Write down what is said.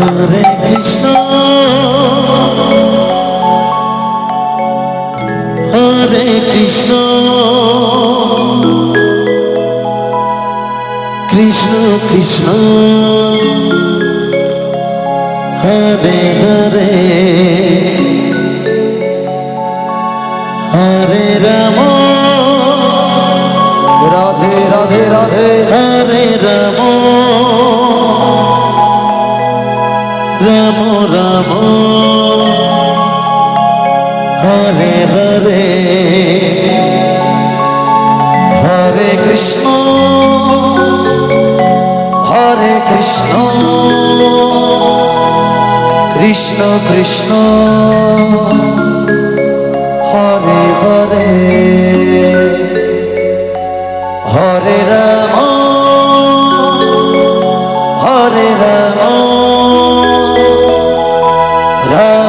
Hare Krishna. Hare Krishna. Krishna Krishna. Hare Hare. Hare Ram. Radhe Radhe Radhe. Hare Ram. Ram Ram Hare Hare Hare Krishna Hare Krishna Krishna Krishna Hare Hare Hare